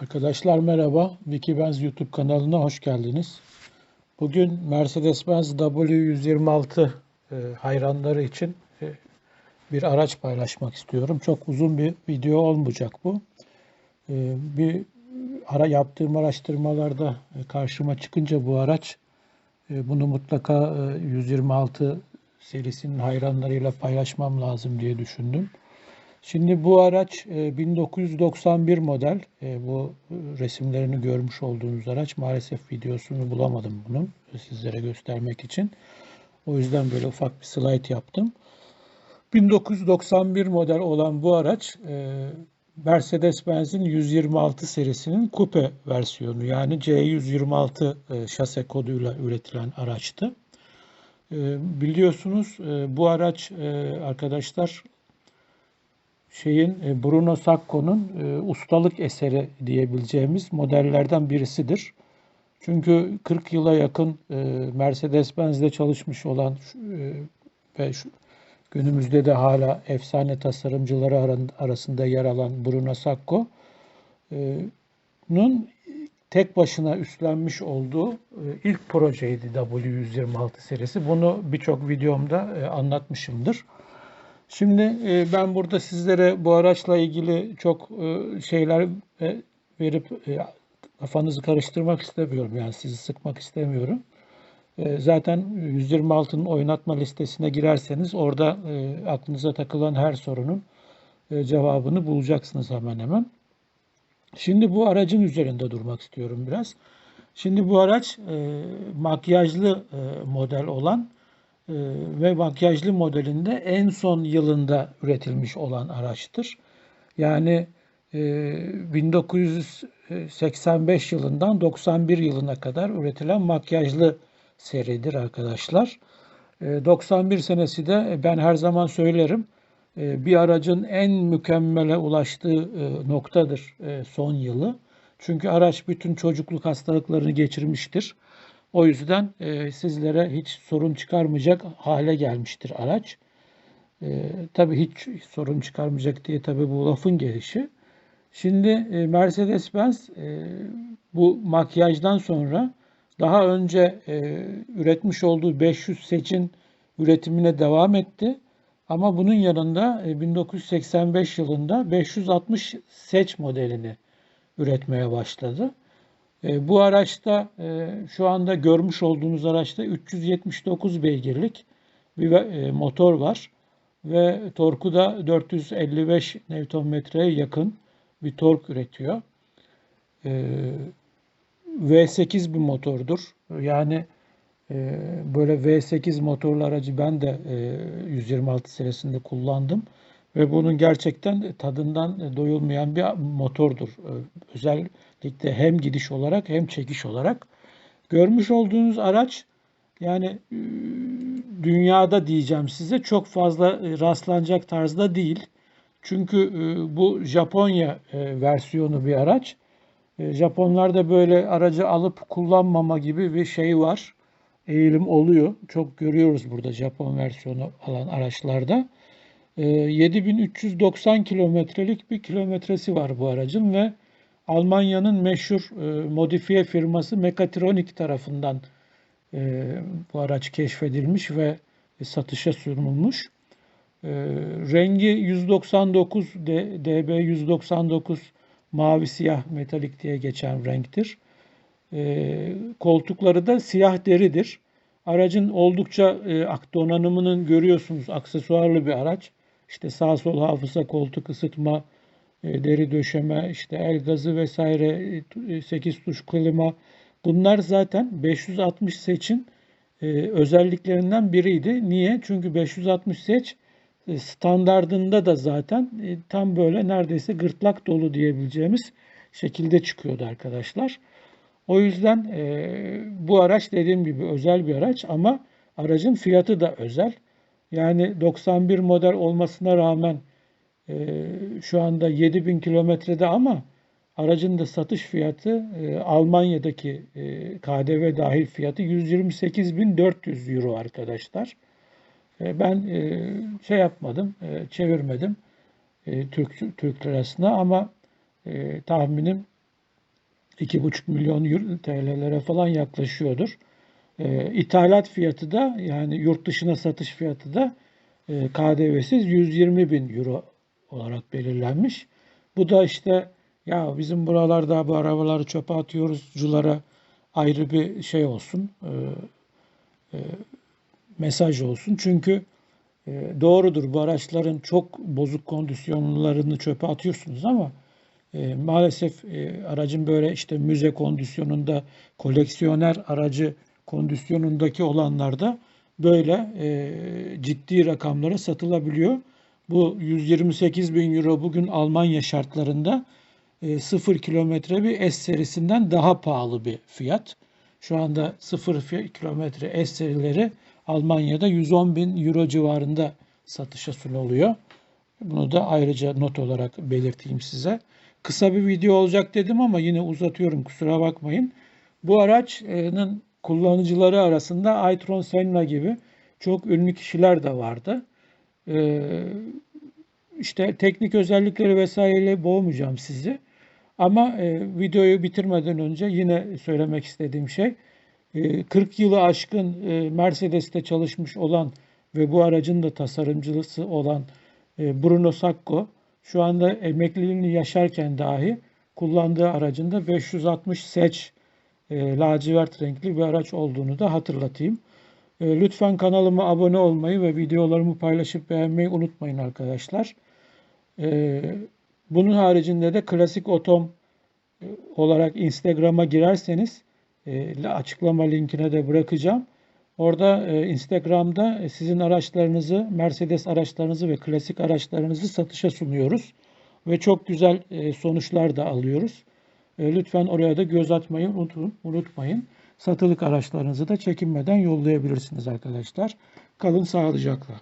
Arkadaşlar merhaba. Wikibenz YouTube kanalına hoş geldiniz. Bugün Mercedes-Benz W126 e, hayranları için e, bir araç paylaşmak istiyorum. Çok uzun bir video olmayacak bu. E, bir ara yaptığım araştırmalarda karşıma çıkınca bu araç bunu mutlaka e, 126 serisinin hayranlarıyla paylaşmam lazım diye düşündüm. Şimdi bu araç e, 1991 model. E, Bu resimlerini görmüş olduğunuz araç. Maalesef videosunu bulamadım bunun sizlere göstermek için. O yüzden böyle ufak bir slide yaptım. 1991 model olan bu araç e, Mercedes-Benz'in 126 serisinin kupe versiyonu yani C126 e, şase koduyla üretilen araçtı. E, Biliyorsunuz e, bu araç e, arkadaşlar şeyin e, Bruno Sacco'nun e, ustalık eseri diyebileceğimiz modellerden birisidir. Çünkü 40 yıla yakın e, Mercedes-Benz'de çalışmış olan ve şu, günümüzde de hala efsane tasarımcıları arasında yer alan Bruno Sacco'nun tek başına üstlenmiş olduğu ilk projeydi W126 serisi. Bunu birçok videomda anlatmışımdır. Şimdi e, ben burada sizlere bu araçla ilgili çok e, şeyler e, verip kafanızı karıştırmak istemiyorum. Yani sizi sıkmak istemiyorum. Zaten 126'nın oynatma listesine girerseniz orada aklınıza takılan her sorunun cevabını bulacaksınız hemen hemen. Şimdi bu aracın üzerinde durmak istiyorum biraz. Şimdi bu araç makyajlı model olan ve makyajlı modelinde en son yılında üretilmiş olan araçtır. Yani e, 1985 yılından 91 yılına kadar üretilen makyajlı seridir arkadaşlar. E, 91 senesi de e, ben her zaman söylerim e, bir aracın en mükemmele ulaştığı e, noktadır e, son yılı. Çünkü araç bütün çocukluk hastalıklarını geçirmiştir. O yüzden e, sizlere hiç sorun çıkarmayacak hale gelmiştir araç. E, tabii hiç sorun çıkarmayacak diye tabii bu lafın gelişi. Şimdi e, Mercedes-Benz e, bu makyajdan sonra daha önce e, üretmiş olduğu 500 seçin üretimine devam etti. Ama bunun yanında e, 1985 yılında 560 seç modelini üretmeye başladı. E, Bu araçta e, şu anda görmüş olduğunuz araçta 379 beygirlik bir e, motor var ve torku da 455 Nm'ye yakın bir tork üretiyor. E, V8 bir motordur. Yani böyle V8 motorlu aracı ben de e, 126 serisinde kullandım ve bunun gerçekten tadından doyulmayan bir motordur. E, Özellikle hem gidiş olarak hem çekiş olarak. Görmüş olduğunuz araç yani e, dünyada diyeceğim size çok fazla e, rastlanacak tarzda değil. Çünkü e, bu Japonya versiyonu bir araç. Japonlarda böyle aracı alıp kullanmama gibi bir şey var. Eğilim oluyor. Çok görüyoruz burada Japon versiyonu alan araçlarda. E, 7390 kilometrelik bir kilometresi var bu aracın ve Almanya'nın meşhur e, modifiye firması Mekatronik tarafından e, bu araç keşfedilmiş ve satışa sunulmuş. E, rengi 199 D- DB 199 mavi siyah metalik diye geçen renktir. E, koltukları da siyah deridir. Aracın oldukça e, donanımının görüyorsunuz aksesuarlı bir araç. İşte sağ sol hafıza, koltuk ısıtma, deri döşeme, işte el gazı vesaire, e, 8 tuş klima. Bunlar zaten 560 seçin e, özelliklerinden biriydi. Niye? Çünkü 560 seç e, standardında da zaten e, tam böyle neredeyse gırtlak dolu diyebileceğimiz şekilde çıkıyordu arkadaşlar. O yüzden e, bu araç dediğim gibi özel bir araç ama aracın fiyatı da özel. Yani 91 model olmasına rağmen e, şu anda 7000 kilometrede ama aracın da satış fiyatı e, Almanya'daki e, KDV dahil fiyatı 128.400 euro arkadaşlar. E, ben şey yapmadım, çevirmedim Türk Türk lirasına ama e, tahminim 2,5 milyon TL'lere falan yaklaşıyordur. E, ithalat fiyatı da yani yurt dışına satış fiyatı da KDV'siz 120 bin euro olarak belirlenmiş. Bu da işte ya bizim buralarda bu arabaları çöpe atıyoruzculara ayrı bir şey olsun, e, e, mesaj olsun. Çünkü e, doğrudur bu araçların çok bozuk kondisyonlarını çöpe atıyorsunuz ama e, maalesef e, aracın böyle işte müze kondisyonunda, koleksiyoner aracı kondisyonundaki olanlarda böyle e, ciddi rakamlara satılabiliyor. Bu 128 bin euro bugün Almanya şartlarında e, 0 kilometre bir S serisinden daha pahalı bir fiyat. Şu anda 0 fi- kilometre S serileri Almanya'da 110 bin euro civarında satışa sunuluyor. Bunu da ayrıca not olarak belirteyim size. Kısa bir video olacak dedim ama yine uzatıyorum kusura bakmayın. Bu araçın kullanıcıları arasında Aytron Senna gibi çok ünlü kişiler de vardı. Ee, işte teknik özellikleri vesaireyle boğmayacağım sizi. Ama e, videoyu bitirmeden önce yine söylemek istediğim şey e, 40 yılı aşkın e, Mercedes'te çalışmış olan ve bu aracın da tasarımcısı olan e, Bruno Sacco şu anda emekliliğini yaşarken dahi kullandığı aracında 560 seç e, lacivert renkli bir araç olduğunu da hatırlatayım. E, lütfen kanalıma abone olmayı ve videolarımı paylaşıp beğenmeyi unutmayın arkadaşlar. E, bunun haricinde de klasik otom e, olarak Instagram'a girerseniz e, açıklama linkine de bırakacağım. Orada e, Instagram'da sizin araçlarınızı, Mercedes araçlarınızı ve klasik araçlarınızı satışa sunuyoruz. Ve çok güzel sonuçlar da alıyoruz. Lütfen oraya da göz atmayı unutmayın. Satılık araçlarınızı da çekinmeden yollayabilirsiniz arkadaşlar. Kalın sağlıcakla.